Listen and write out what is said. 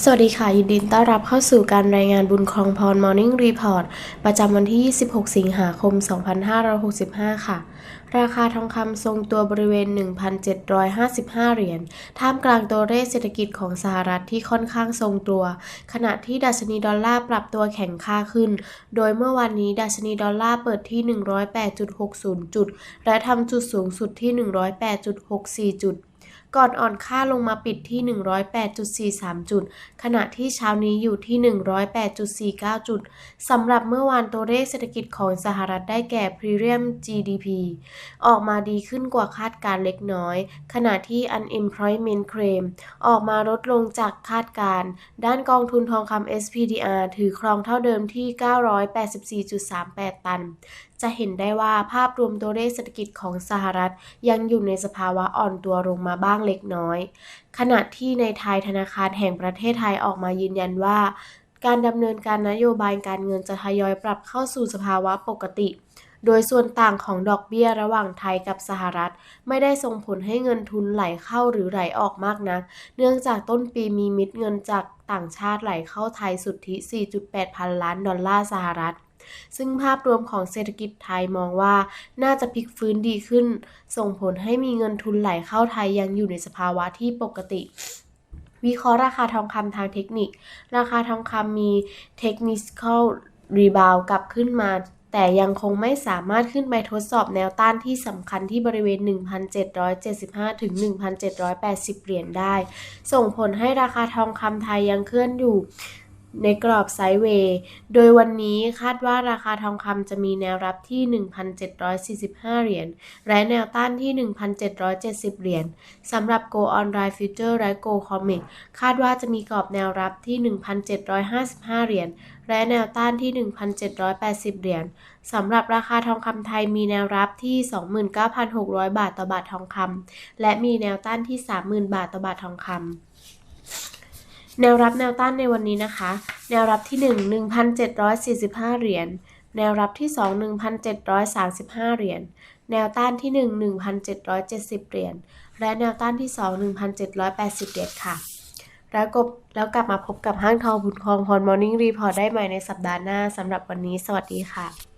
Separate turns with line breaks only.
สวัสดีค่ะ ยินดีต้อนรับเข้าสู่การรายงานบุญครองพร Morning Report ประจำวันที่ 26 สิงหาคม 2565 ค่ะ ราคาทองคำทรงตัวบริเวณ 1,755 เหรียญ ท่ามกลางตัวเลขเศรษฐกิจของสหรัฐที่ค่อนข้างทรงตัว ขณะที่ดัชนีดอลลาร์ปรับตัวแข็งค่าขึ้น โดยเมื่อวานนี้ดัชนีดอลลาร์เปิดที่ 108.60 จุด และทำจุดสูงสุดที่ 108.64 จุด ก่อนอ่อนค่าลงมาปิดที่ 108.43 จุด ขณะที่เช้านี้อยู่ที่ 108.49 จุดสำหรับเมื่อวานตัวเลขเศรษฐกิจของสหรัฐได้แก่ Premium GDP ออกมาดีขึ้นกว่าคาดการณ์เล็กน้อย ขณะที่ Unemployment Claim ออกมาลดลงจากคาดการณ์ด้านกองทุนทองคำ SPDR ถือครองเท่าเดิมที่ 984.38 ตัน จะเห็นได้ว่าภาพรวมตัวเลขเศรษฐกิจของสหรัฐ ยังอยู่ในสภาวะอ่อนตัวลงมาบ้างเล็กน้อย ขณะที่ในไทยธนาคารแห่งประเทศไทยออกมายืนยันว่า การดำเนินการนโยบายการเงินจะทยอยปรับเข้าสู่สภาวะปกติโดยส่วนต่างของดอกเบี้ยระหว่างไทยกับสหรัฐ ไม่ได้ส่งผลให้เงินทุนไหลเข้าหรือไหลออกมากนัก เนื่องจากต้นปีมีมิตรเงินจากต่างชาติไหลเข้าไทยสุทธิ 4.8 พันล้านดอลลาร์สหรัฐ ซึ่งภาพรวมของเศรษฐกิจไทยมองว่าน่าจะพลิกฟื้นดีขึ้น ส่งผลให้มีเงินทุนไหลเข้าไทยยังอยู่ในสภาวะที่ปกติวิเคราะห์ราคาทองคำทางเทคนิค ราคาทองคำมี technical rebound กลับขึ้นมา แต่ยังคงไม่สามารถขึ้นไปทดสอบแนวต้านที่สำคัญที่บริเวณ 1,775 ถึง 1,780 เหรียญได้ ส่งผลให้ราคาทองคำไทยยังเคลื่อนอยู่ ในกรอบไซด์เวย์ โดยวันนี้คาดว่าราคาทองคำจะมีแนวรับที่ 1,745 เหรียญ และแนวต้านที่ 1,770 เหรียญ สำหรับ Go Online Future และ Go Comic คาดว่าจะมีกรอบแนวรับที่ 1,755 เหรียญ และแนวต้านที่ 1,780 เหรียญ สำหรับราคาทองคำไทยมีแนวรับที่ 29,600 บาทต่อบาททองคำ และมีแนวต้านที่ 30,000 บาทต่อบาททองคำ แนวรับแนวต้านในวันนี้นะคะ แนวรับที่ 1 1,745 เหรียญ แนวรับที่ 2 1,735 เหรียญ แนวต้านที่ 1 1,770 เหรียญ และแนวต้านที่ 2 1,780 เหรียญค่ะ แล้วกบแล้วกลับมาพบกับห้างทองบุญครองพร Morning Report ได้ใหม่ในสัปดาห์หน้าสำหรับวันนี้ สวัสดีค่ะ